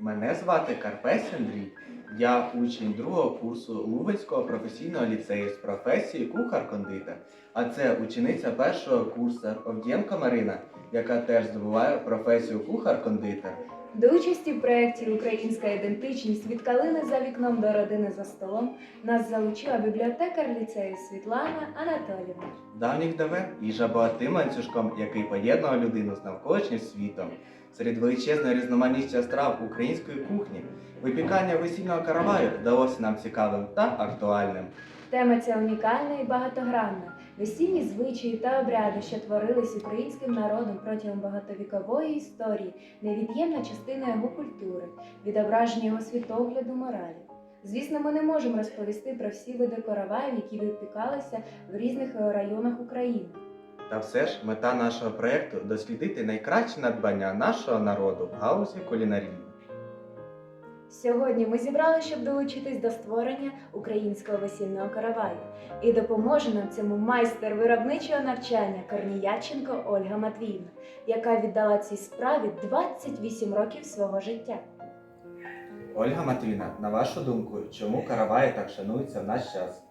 Мене звати Карпесь Андрій. Я учень другого курсу Лубенського професійного ліцею з професії кухар-кондитер. А це учениця першого курсу Овдієнко Марина, яка теж здобуває професію кухар-кондитер. До участі в проєкті Українська ідентичність від калини за вікном до родини за столом нас залучила бібліотекар ліцею Світлана Анатолівна. Давніх давен їжа була тим ланцюжком, який поєднував людину з навколишнім світом. Серед величезного різноманіття страв української кухні випікання весільного караваю вдалося нам цікавим та актуальним. Тема ця унікальна і багатогранна. Весільні звичаї та обряди, що творились українським народом протягом багатовікової історії, невід'ємна частина його культури, відображення його світогляду моралі. Звісно, ми не можемо розповісти про всі види караваїв, які випікалися в різних районах України. Та все ж мета нашого проєкту дослідити найкращі надбання нашого народу в галузі кулінарії. Сьогодні ми зібрали, щоб долучитись до створення українського весільного караваю. І допоможе нам цьому майстер виробничого навчання Корніяченко Ольга Матвіївна, яка віддала цій справі 28 років свого життя. Ольга Матвіна, на вашу думку, чому караваї так шануються в наш час?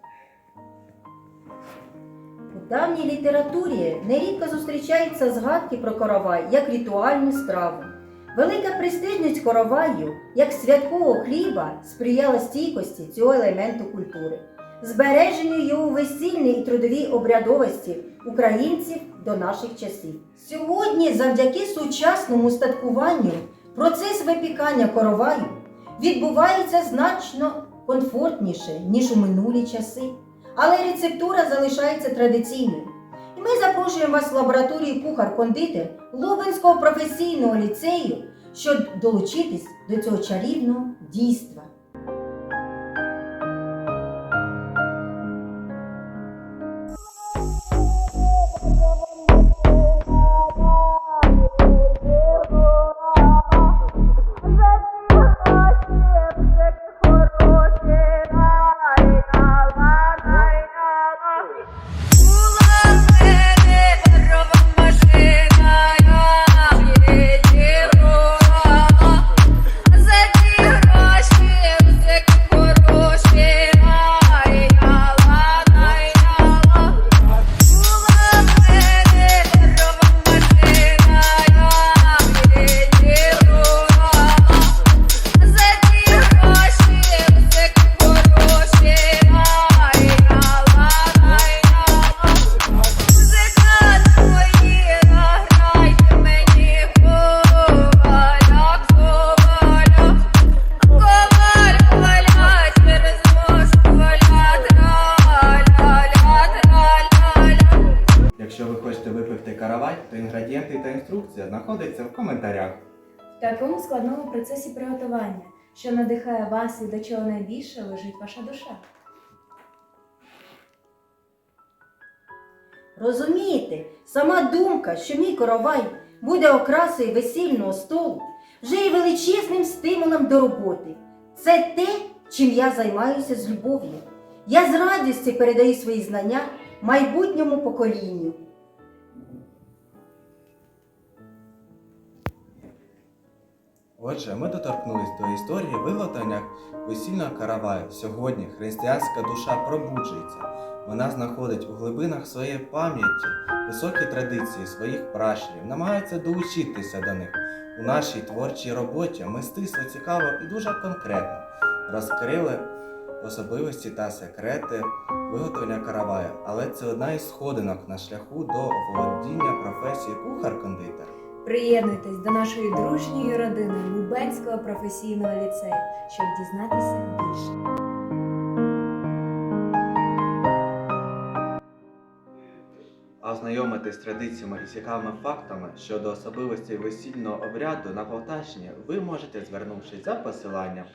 Давній літературі нерідко зустрічаються згадки про коровай як ритуальну страву. Велика престижність короваю як святкового хліба сприяла стійкості цього елементу культури, збереженню його весільній і трудовій обрядовості українців до наших часів. Сьогодні, завдяки сучасному устаткуванню, процес випікання короваю відбувається значно комфортніше, ніж у минулі часи але рецептура залишається традиційною. І ми запрошуємо вас в лабораторію кухар-кондитер Лубенського професійного ліцею, щоб долучитись до цього чарівного дійства. Ah! Інструкція знаходяться в коментарях. В такому складному процесі приготування, що надихає вас і до чого найбільше лежить ваша душа. Розумієте, сама думка, що мій коровай буде окрасою весільного столу, вже є величезним стимулом до роботи. Це те, чим я займаюся з любов'ю. Я з радістю передаю свої знання майбутньому поколінню. Отже, ми доторкнулись до історії виготовлення весільного караваю. Сьогодні християнська душа пробуджується. Вона знаходить у глибинах своєї пам'яті високі традиції своїх пращурів, намагається долучитися до них. У нашій творчій роботі мистецтво цікаво і дуже конкретно розкрили особливості та секрети виготовлення караваю, але це одна із сходинок на шляху до володіння професії кухар-кондитер. Приєднуйтесь до нашої дружньої родини Лубенського професійного ліцею, щоб дізнатися більше. Ознайомитись з традиціями і цікавими фактами щодо особливостей весільного обряду на Полтавщині ви можете звернувшись за посиланням